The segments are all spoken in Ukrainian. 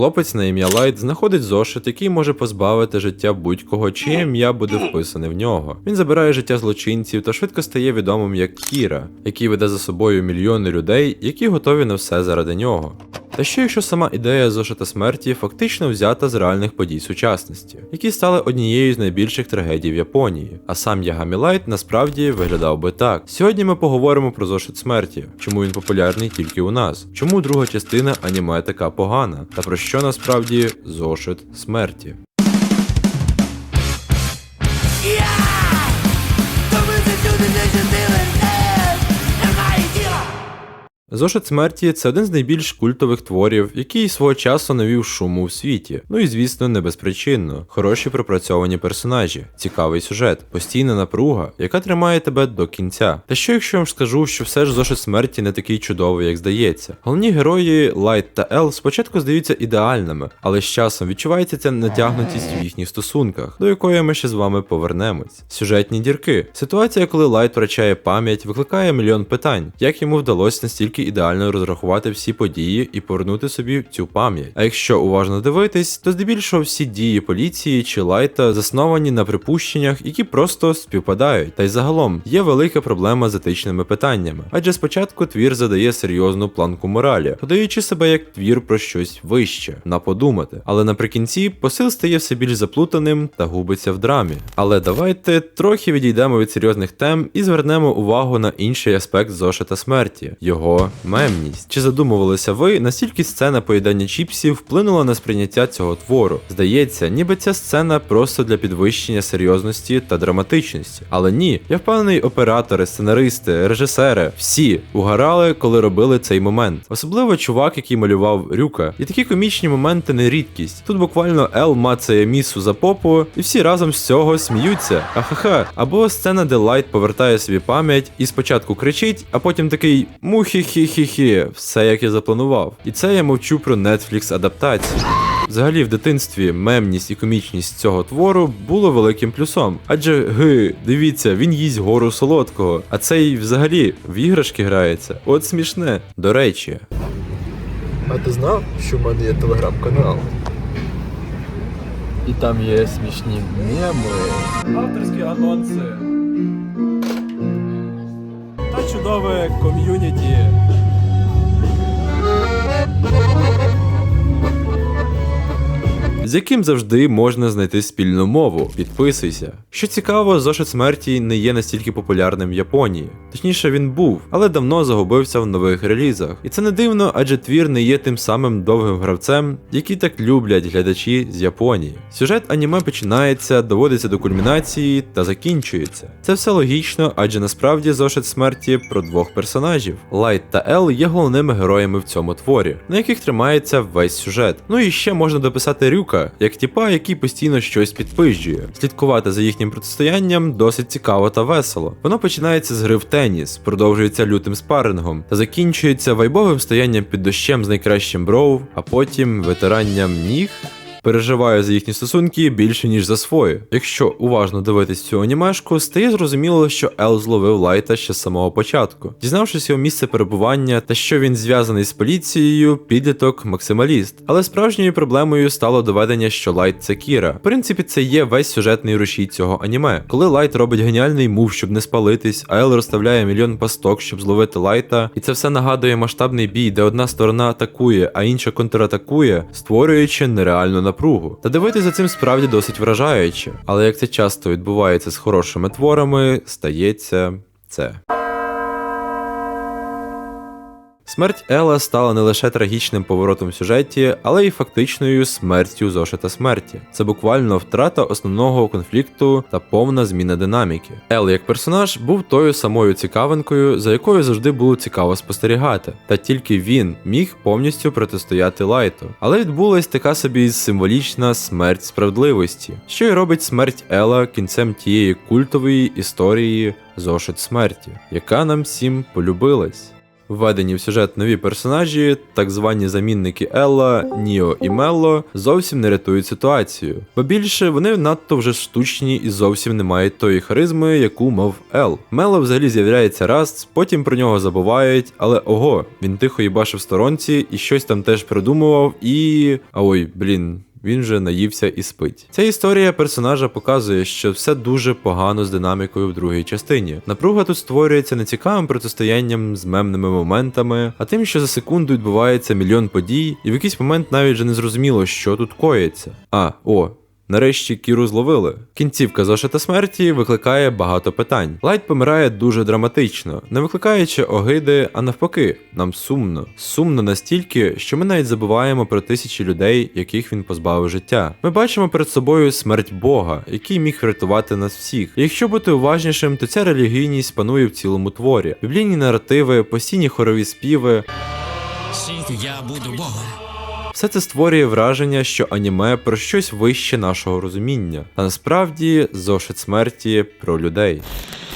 Хлопець на ім'я Лайт знаходить зошит, який може позбавити життя будь-кого, чиє ім'я буде вписане в нього. Він забирає життя злочинців та швидко стає відомим як Кіра, який веде за собою мільйони людей, які готові на все заради нього. Та що якщо сама ідея зошита смерті фактично взята з реальних подій сучасності, які стали однією з найбільших трагедій в Японії. А сам Ягамі Лайт насправді виглядав би так. Сьогодні ми поговоримо про зошит смерті, чому він популярний тільки у нас, чому друга частина аніме така погана, та про що насправді зошит смерті. Зошит смерті це один з найбільш культових творів, який свого часу навів шуму в світі. Ну і звісно, не безпричинно. Хороші пропрацьовані персонажі, цікавий сюжет, постійна напруга, яка тримає тебе до кінця. Та що якщо я вам скажу, що все ж зошит смерті не такий чудовий, як здається. Головні герої Лайт та Ел спочатку здаються ідеальними, але з часом відчувається ця натягнутість в їхніх стосунках, до якої ми ще з вами повернемось. Сюжетні дірки. Ситуація, коли Лайт втрачає пам'ять, викликає мільйон питань, як йому вдалося настільки ідеально розрахувати всі події і повернути собі цю пам'ять. А якщо уважно дивитись, то здебільшого всі дії поліції чи лайта засновані на припущеннях, які просто співпадають. Та й загалом є велика проблема з етичними питаннями, адже спочатку твір задає серйозну планку моралі, подаючи себе як твір про щось вище, на подумати. Але наприкінці посил стає все більш заплутаним та губиться в драмі. Але давайте трохи відійдемо від серйозних тем і звернемо увагу на інший аспект зошита смерті його мемність. Чи задумувалися ви, настільки сцена поїдання чіпсів вплинула на сприйняття цього твору? Здається, ніби ця сцена просто для підвищення серйозності та драматичності. Але ні, я впевнений, оператори, сценаристи, режисери всі угорали, коли робили цей момент. Особливо чувак, який малював Рюка. І такі комічні моменти не рідкість. Тут буквально Ел мацає місу за попу, і всі разом з цього сміються. Ахаха. Або сцена, де Лайт повертає собі пам'ять і спочатку кричить, а потім такий мухі-хі-хі-хі, все як я запланував. І це я мовчу про Netflix адаптацію. Взагалі в дитинстві мемність і комічність цього твору було великим плюсом. Адже ги, дивіться, він їсть гору солодкого, а цей взагалі в іграшки грається. От смішне. До речі, А ти знав, що в мене є телеграм-канал? І там є смішні меми. авторські анонси. Та чудове ком'юніті. З яким завжди можна знайти спільну мову. Підписуйся. Що цікаво, зошит смерті не є настільки популярним в Японії. Точніше, він був, але давно загубився в нових релізах. І це не дивно, адже твір не є тим самим довгим гравцем, який так люблять глядачі з Японії. Сюжет аніме починається, доводиться до кульмінації та закінчується. Це все логічно, адже насправді зошит смерті про двох персонажів. Лайт та Ел є головними героями в цьому творі, на яких тримається весь сюжет. Ну і ще можна дописати Рюка, як тіпа, який постійно щось підпижджує. Слідкувати за їхнім протистоянням досить цікаво та весело. Воно починається з гри в теніс, продовжується лютим спарингом та закінчується вайбовим стоянням під дощем з найкращим броу, а потім витиранням ніг. Переживаю за їхні стосунки більше ніж за свої. Якщо уважно дивитись цю анімешку, стає зрозуміло, що Ел зловив Лайта ще з самого початку. Дізнавшись його місце перебування та що він зв'язаний з поліцією, підліток максималіст. Але справжньою проблемою стало доведення, що Лайт це Кіра. В принципі, це є весь сюжетний рушій цього аніме. Коли Лайт робить геніальний мув, щоб не спалитись, а Ел розставляє мільйон пасток, щоб зловити Лайта, і це все нагадує масштабний бій, де одна сторона атакує, а інша контратакує, створюючи нереальну напругу. Та дивитися за цим справді досить вражаюче. Але як це часто відбувається з хорошими творами, стається це. Смерть Ела стала не лише трагічним поворотом в сюжеті, але й фактичною смертю зошита смерті. Це буквально втрата основного конфлікту та повна зміна динаміки. Ел як персонаж був тою самою цікавинкою, за якою завжди було цікаво спостерігати, та тільки він міг повністю протистояти Лайту. Але відбулась така собі символічна смерть справедливості, що й робить смерть Ела кінцем тієї культової історії зошит смерті, яка нам всім полюбилась. Введені в сюжет нові персонажі, так звані замінники Елла, Ніо і Мелло, зовсім не рятують ситуацію. Бо більше вони надто вже штучні і зовсім не мають тої харизми, яку мав Ел. Мелло взагалі з'являється раз, потім про нього забувають, але ого, він тихо їбашив сторонці і щось там теж придумував, і. А ой, блін. Він же наївся і спить. Ця історія персонажа показує, що все дуже погано з динамікою в другій частині. Напруга тут створюється не цікавим протистоянням з мемними моментами, а тим, що за секунду відбувається мільйон подій, і в якийсь момент навіть вже не зрозуміло, що тут коїться. А, о, Нарешті Кіру зловили. Кінцівка зошита смерті викликає багато питань. Лайт помирає дуже драматично, не викликаючи огиди, а навпаки, нам сумно. Сумно настільки, що ми навіть забуваємо про тисячі людей, яких він позбавив життя. Ми бачимо перед собою смерть Бога, який міг врятувати нас всіх. Якщо бути уважнішим, то ця релігійність панує в цілому творі. Біблійні наративи, постійні хорові співи. Я буду Богом. Все це створює враження, що аніме про щось вище нашого розуміння, а насправді зошит смерті про людей.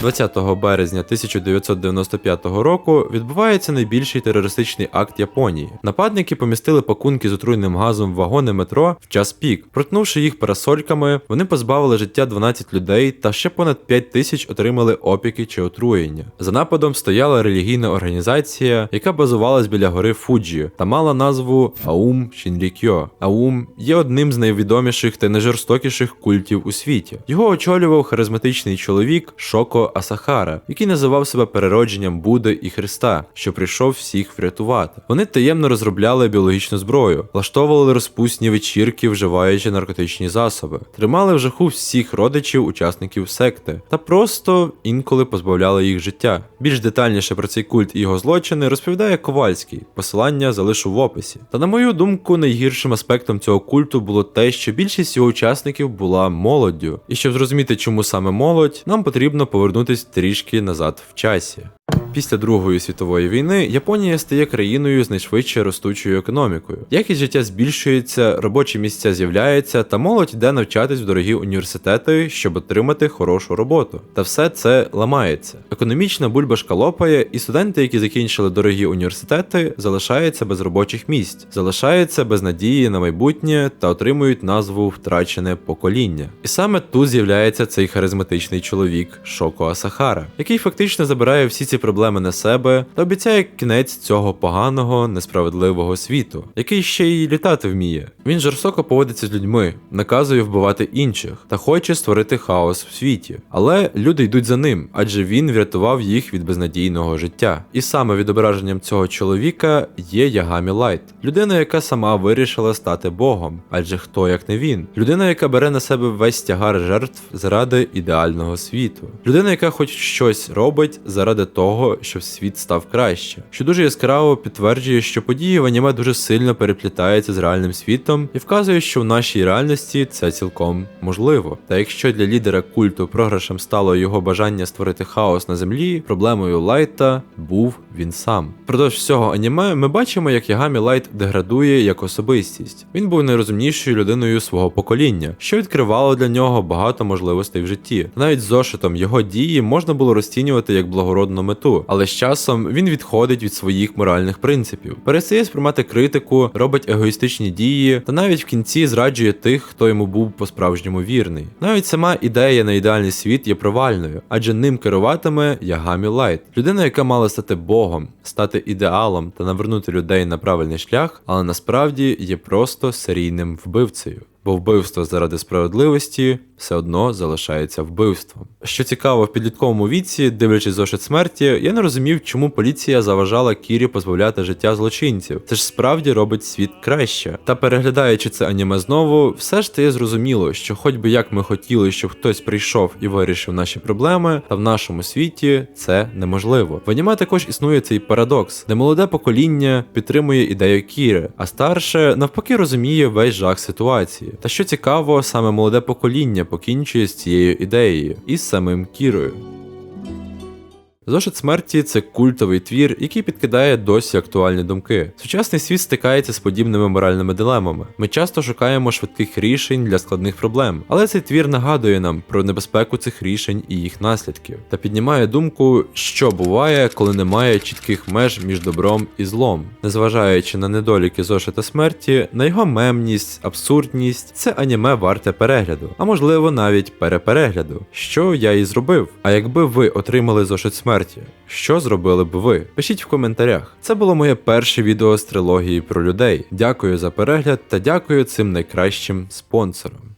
20 березня 1995 року відбувається найбільший терористичний акт Японії. Нападники помістили пакунки з отруйним газом в вагони метро в час пік. Проткнувши їх парасольками, вони позбавили життя 12 людей та ще понад 5 тисяч отримали опіки чи отруєння. За нападом стояла релігійна організація, яка базувалась біля гори Фуджі та мала назву Аум Шінрікьо. Аум є одним з найвідоміших та найжорстокіших культів у світі. Його очолював харизматичний чоловік Шоко Асахара, який називав себе переродженням Будди і Христа, що прийшов всіх врятувати. Вони таємно розробляли біологічну зброю, влаштовували розпусні вечірки, вживаючи наркотичні засоби, тримали в жаху всіх родичів, учасників секти, та просто інколи позбавляли їх життя. Більш детальніше про цей культ і його злочини розповідає Ковальський. Посилання залишу в описі. Та на мою думку, найгіршим аспектом цього культу було те, що більшість його учасників була молоддю. І щоб зрозуміти, чому саме молодь, нам потрібно повернутись трішки назад в часі. Після Другої світової війни Японія стає країною з найшвидше ростучою економікою. Якість життя збільшується, робочі місця з'являються, та молодь йде навчатись в дорогі університети, щоб отримати хорошу роботу. Та все це ламається. Економічна бульбашка лопає, і студенти, які закінчили дорогі університети, залишаються без робочих місць, залишаються без надії на майбутнє та отримують назву втрачене покоління. І саме тут з'являється цей харизматичний чоловік Шоко Асахара, який фактично забирає всі ці проблеми на себе та обіцяє кінець цього поганого, несправедливого світу, який ще й літати вміє. Він жорстоко поводиться з людьми, наказує вбивати інших та хоче створити хаос в світі. Але люди йдуть за ним, адже він врятував їх від безнадійного життя. І саме відображенням цього чоловіка є Ягамі Лайт, людина, яка сама вирішила стати Богом, адже хто як не він, людина, яка бере на себе весь тягар жертв заради ідеального світу, людина, яка хоч щось робить заради того, щоб світ став краще, що дуже яскраво підтверджує, що події в аніме дуже сильно переплітаються з реальним світом і вказує, що в нашій реальності це цілком можливо. Та якщо для лідера культу програшем стало його бажання створити хаос на землі, проблемою Лайта був він сам. Впродовж всього аніме ми бачимо, як Ягамі Лайт деградує як особистість. Він був найрозумнішою людиною свого покоління, що відкривало для нього багато можливостей в житті. Навіть зошитом його дії можна було розцінювати як благородну мету, але з часом він відходить від своїх моральних принципів, перестає сприймати критику, робить егоїстичні дії та навіть в кінці зраджує тих, хто йому був по-справжньому вірний. Навіть сама ідея на ідеальний світ є провальною, адже ним керуватиме Ягамі Лайт, людина, яка мала стати Богом, стати ідеалом та навернути людей на правильний шлях, але насправді є просто серійним вбивцею. Бо вбивство заради справедливості все одно залишається вбивством. Що цікаво, в підлітковому віці, дивлячись зошит смерті, я не розумів, чому поліція заважала Кірі позбавляти життя злочинців. Це ж справді робить світ краще. Та переглядаючи це аніме знову, все ж стає зрозуміло, що хоч би як ми хотіли, щоб хтось прийшов і вирішив наші проблеми, та в нашому світі це неможливо. В аніме також існує цей парадокс, де молоде покоління підтримує ідею Кіри, а старше навпаки розуміє весь жах ситуації. Та що цікаво, саме молоде покоління покінчує з цією ідеєю і з самим Кірою. Зошит смерті це культовий твір, який підкидає досі актуальні думки. Сучасний світ стикається з подібними моральними дилемами. Ми часто шукаємо швидких рішень для складних проблем, але цей твір нагадує нам про небезпеку цих рішень і їх наслідків, та піднімає думку, що буває, коли немає чітких меж між добром і злом. Незважаючи на недоліки зошита смерті, на його мемність, абсурдність, це аніме варте перегляду, а можливо навіть переперегляду, що я і зробив. А якби ви отримали зошит смерті, що зробили б ви? Пишіть в коментарях. Це було моє перше відео з трилогії про людей. Дякую за перегляд та дякую цим найкращим спонсорам.